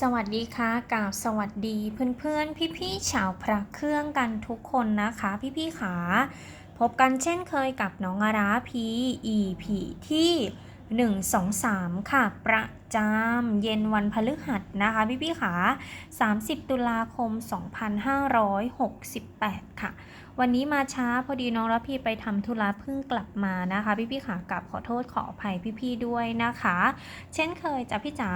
สวัสดีค่ะกราบสวัสดีเพื่อนๆ พี่ๆชาวพระเครื่องกันทุกคนนะคะ พี่ๆขาพบกันเช่นเคยกับน้องอาราพี EP ที่ 123 ค่ะ ประจำเย็นวันพฤหัสนะคะ พี่ๆขา30 ตุลาคม 2568 ค่ะ วันนี้มาช้าพอดีน้องรับพี่ไปทำธุระเพิ่งกลับมานะคะ พี่ๆขากับขอโทษขออภัยพี่ๆด้วยนะคะ เช่นเคยจ้ะพี่จ๋า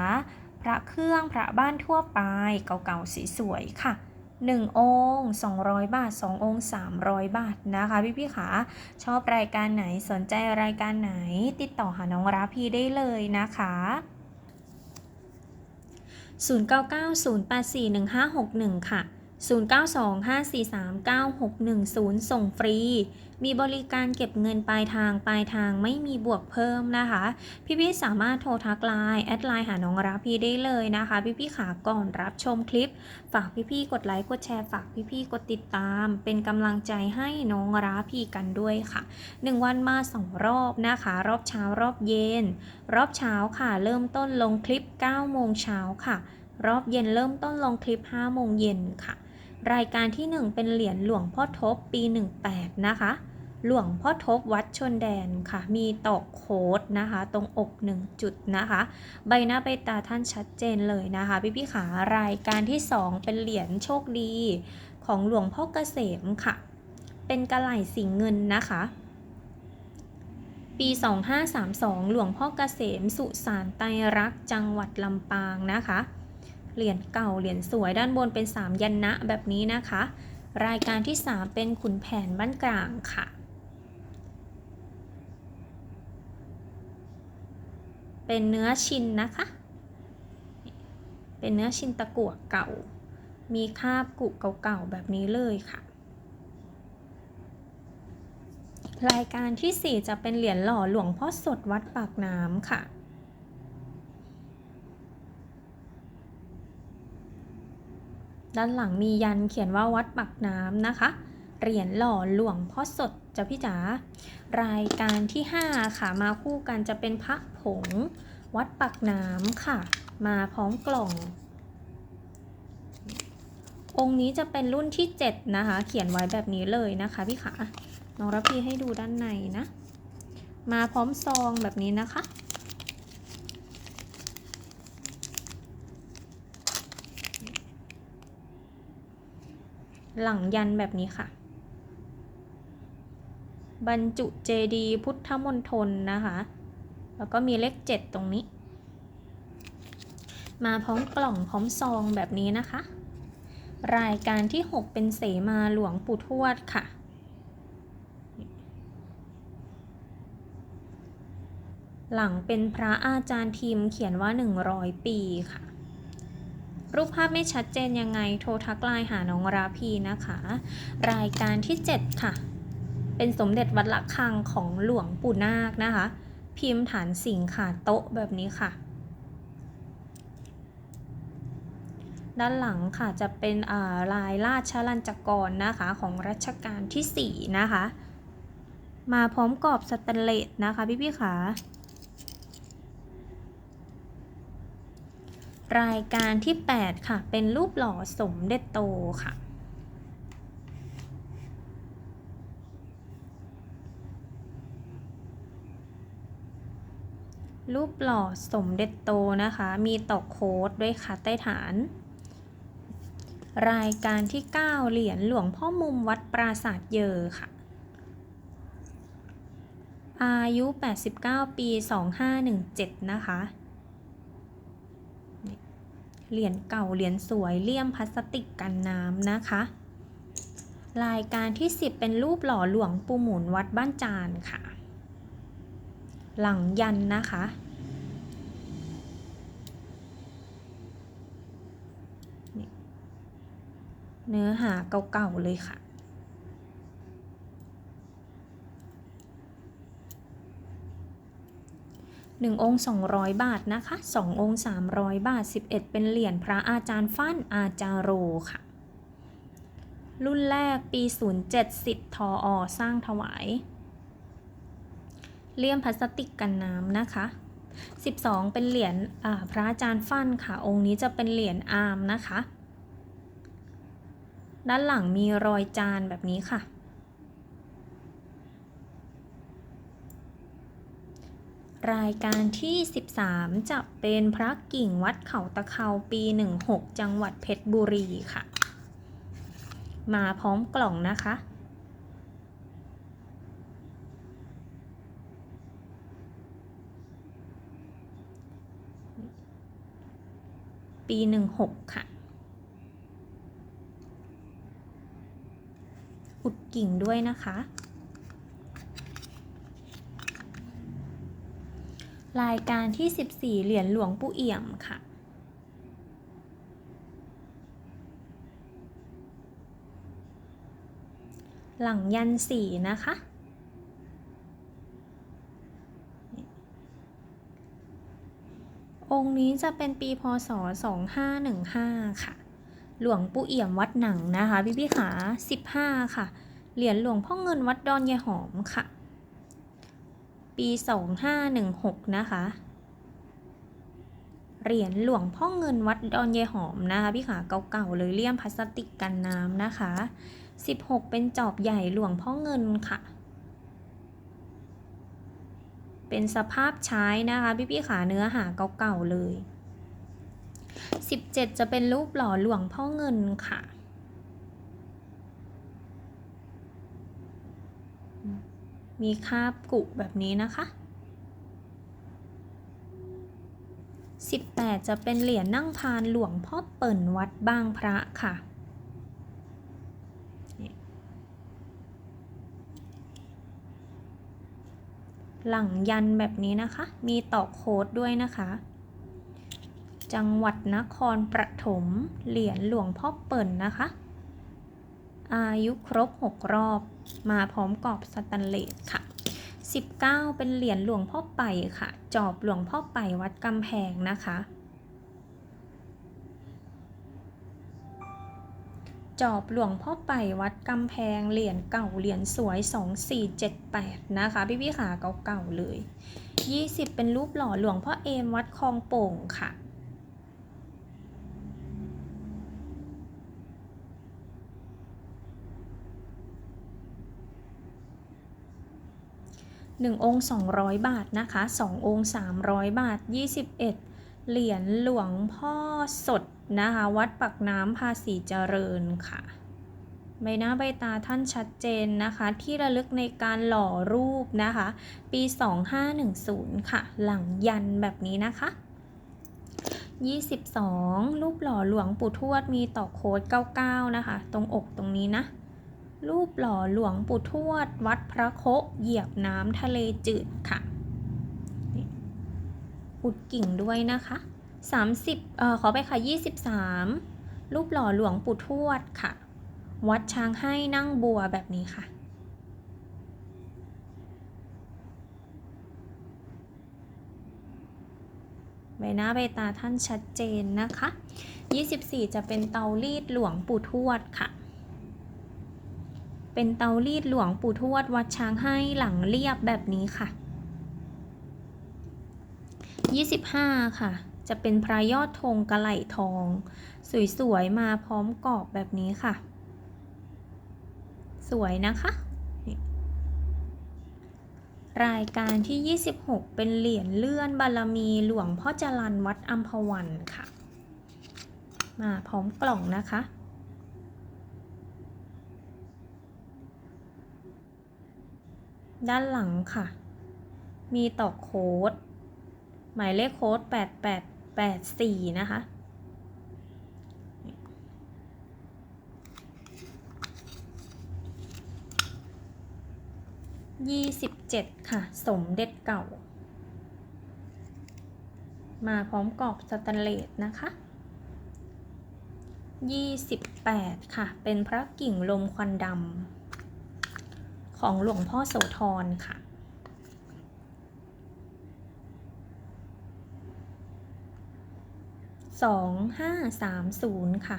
ระเครื่องพระบ้านทั่วไปเก่าๆสีสวยๆค่ะ 1 องค์ 200 บาท 2 องค์ 300 บาทนะคะพี่ๆขาชอบรายการไหนสนใจรายการไหน ติดต่อหาน้องราพีได้เลยนะคะ0990841561 ค่ะ 0925439610 ส่งฟรี มีบริการเก็บเงินปลายทางปลายทางไม่มีบวกเพิ่มนะคะ พี่ๆสามารถโทรทักไลน์แอดไลน์หาน้องรับพี่ได้เลยนะคะ พี่ๆขาก่อนรับชมคลิป ฝากพี่ๆกดไลค์กดแชร์ฝากพี่ๆกดติดตาม เป็นกำลังใจให้น้องรับพี่กันด้วยค่ะ 1 วันมา 2 รอบนะคะ รอบเช้ารอบเย็น รอบเช้าค่ะ เริ่มต้นลงคลิป9โมงเช้าค่ะ รอบเย็นเริ่มต้นลงคลิป5โมงเย็นค่ะ รายการที่ 1 เป็นเหรียญหลวงพ่อทบปี 18 นะคะ หลวงพ่อทบวัดชนแดนค่ะ มีตอกโคดนะคะ ตรงอก 1 จุดนะคะ ใบหน้าใบตาท่านชัดเจนเลยนะคะ พี่พี่ขารายการที่ 2 เป็นเหรียญโชคดีของหลวงพ่อเกษมค่ะ เป็นกระไหล่สีเงินนะคะ ปี 2532 หลวงพ่อเกษมสุสานไตรรักจังหวัดลำปางนะคะ เหรียญเก่าเหรียญสวยด้านบนเป็น 3 ยันนะแบบนี้นะคะ รายการที่ 3 เป็นขุนแผนบ้านกลางค่ะ เป็นเนื้อชินนะคะ เป็นเนื้อชินตะกั่วเก่า มีคาบกุเก่าๆแบบนี้เลยค่ะ รายการที่ 4 จะเป็นเหรียญหล่อหลวงพ่อสดวัดปากน้ำค่ะ ด้านหลังมียันเขียนว่าวัดปากน้ำนะคะ เหรียญหล่อหลวงพ่อสดจ้ะพี่จ๋ารายการที่ 5 ค่ะมาคู่กันจะเป็นพระผง วัดปากน้ำค่ะ มาพร้อมกล่อง องค์นี้จะเป็นรุ่นที่ 7 นะคะ เขียนไว้แบบนี้เลยนะคะพี่ขาน้องรับพี่ให้ดูด้านในนะ มาพร้อมซองแบบนี้นะคะ หลังยันแบบนี้ค่ะ บรรจุเจดีพุทธมณฑลนะคะ แล้วก็มีเลขเจ็ดตรงนี้ มาพร้อมกล่องพร้อมซองแบบนี้นะคะ รายการที่ 6 เป็นเสมาหลวงปู่ทวดค่ะหลังเป็นพระอาจารย์ทีมเขียนว่า 100 ปีค่ะ รูปภาพไม่ชัดเจนยังไงโทรทักไลน์หาน้องราพีนะคะ รายการที่ 7 ค่ะ เป็นสมเด็จวัดละคังของหลวงปู่นาคนะคะ พิมพ์ฐานสิงค่ะโต๊ะแบบนี้ค่ะ ด้านหลังค่ะจะเป็นาลายราชลัญจกรนะคะของรัชกาลที่ 4 นะคะ มาพร้อมกรอบสแตนเลสนะคะพี่พี่ๆค่ รายการที่ 8 ค่ะ เป็นรูปหล่อสมเด็จโตค่ะ รูปหล่อสมเด็จโตนะคะ มีตอกโค้ดด้วยค่ะใต้ฐาน รายการที่ 9 เหรียญหลวงพ่อมุมวัดปราสาทเยอค่ะ อายุ 89 ปี 2517 นะคะ เหรียญเก่าเหรียญสวยเลี่ยมพลาสติกกันน้ำนะคะ รายการที่ 10 เป็นรูปหล่อหลวงปู่หมุนวัดบ้านจานค่ะ หลังยันนะคะ เนื้อหาเก่าๆเลยค่ะ 1 องค์ 200 บาทนะคะ 2 องค์ 300 บาท 11 เป็นเหรียญพระอาจารย์ฟั่นอาจารโรค่ะ รุ่นแรกปี 07 สิทธิ์ทออสร้างถวาย เลี่ยมพลาสติกกันน้ำนะคะ 12 เป็นเหรียญพระอาจารย์ฟั่นค่ะ องค์นี้จะเป็นเหรียญอาร์มนะคะ ด้านหลังมีรอยจานแบบนี้ค่ะ รายการที่ 13 จะเป็นพระกิ่งวัดเขาตะเคาปี 16 จังหวัดเพชรบุรีค่ะ มาพร้อมกล่องนะคะปี16ค่ะ อุดกิ่งด้วยนะคะ รายการที่ 14 เหรียญหลวงปู่เอี่ยมค่ะหลังยันสีนะคะ องค์นี้จะเป็นปีพศ 2515 ค่ะ หลวงปู่เอี่ยมวัดหนังนะคะ พี่พี่ขา 15 ค่ะ เหรียญหลวงพ่อเงินวัดดอนยายหอมค่ะ ปี 2516 นะคะ เหรียญหลวงพ่อเงินวัดดอนยายหอมนะคะ พี่ขาเก่าๆเลยเลี่ยมพลาสติกกันน้ำนะคะ 16 เป็นจอบใหญ่หลวงพ่อเงินค่ะ เป็นสภาพใช้นะคะพี่พี่ขาเนื้อหาเก่าๆเลย 17 จะเป็นรูปหล่อหลวงพ่อเงินค่ะ มีคาบกุแบบนี้นะคะ 18 จะเป็นเหรียญนั่งพานหลวงพ่อเปิ่นวัดบางพระค่ะ หลังยันแบบนี้นะคะ มีตอกโค้ดด้วยนะคะ จังหวัดนครปฐมเหรียญหลวงพ่อเปิ่นนะคะ อายุครบ 6 รอบ มาพร้อมกรอบสแตนเลสค่ะ 19 เป็นเหรียญหลวงพ่อไปค่ะ จอบหลวงพ่อไปวัดกำแพงนะคะ จอบหลวงพ่อไปวัดกำแพงเหรียญเก่าเหรียญสวย 2478 นะคะ พี่พี่ขาเก่าๆเลย 20 เป็นรูปหล่อหลวงพ่อเอมวัดคลองโป่งค่ะ 1 องค์ 200 บาทนะคะ 2 องค์ 300 บาท 21 เหรียญหลวงพ่อสดนะคะ วัดปักน้ำภาษีเจริญค่ะ ใบหน้าใบตาท่านชัดเจนนะคะ ที่ระลึกในการหล่อรูปนะคะ ปี 2510 ค่ะ หลังยันแบบนี้นะคะ22 รูปหล่อหลวงปู่ทวดมีต่อโค้ด 99 นะคะ ตรงอกตรงนี้นะ รูปหล่อหลวงปู่ทวด วัดพระโคเหยียบน้ำทะเลจืดค่ะอุดกิ่งด้วยนะคะ 30เอ่อขอไปค่ะ 23 รูปหล่อหลวงปู่ทวดค่ะ วัดช้างให้นั่งบัวแบบนี้ค่ะใบหน้าใบตาท่านชัดเจนนะคะ 24 จะเป็นเตารีดหลวงปู่ทวดค่ะ เป็นเตารีดหลวงปู่ทวดวัดช้างให้หลังเรียบแบบนี้ค่ะ 25 ค่ะ จะเป็นพระยอดธงกระไหลทอง สวยๆ มาพร้อมกรอบแบบนี้ค่ะ สวยนะคะรายการที่ 26 เป็นเหรียญเลื่อนบารมีหลวงพ่อจรันวัดอัมพวันค่ะ มาพร้อมกล่องนะคะ ด้านหลังค่ะ มีต่อโค้ด หมายเลขโค้ด 8884 นะคะ27ค่ะ สมเด็จเก่า มาพร้อมกรอบสแตนเลสนะคะ28ค่ะ เป็นพระกิ่งลมควันดำ ของหลวงพ่อโสธรค่ะ สองห้าสามศูนย์ค่ะ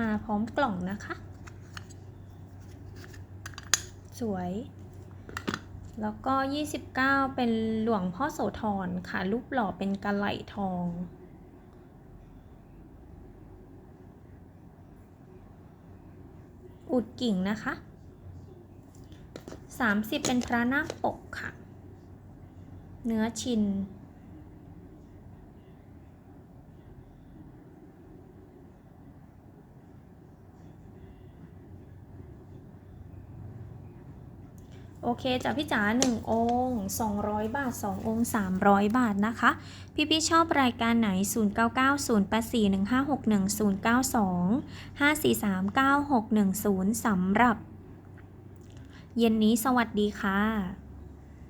มาพร้อมกล่องนะคะ สวย แล้วก็ 29 เป็นหลวงพ่อโสธรค่ะ รูปหล่อเป็นกระไหลทอง อุดกิ่งนะคะ 30 เป็นพระนาคปกค่ะ เนื้อชิน โอเคจ้ะพี่จ๋า1 องค์ 200 บาท 2 องค์ 300 บาทนะคะ พี่พี่ชอบรายการไหน 0990841561 092 5439610สำหรับ เย็นนี้สวัสดีค่ะ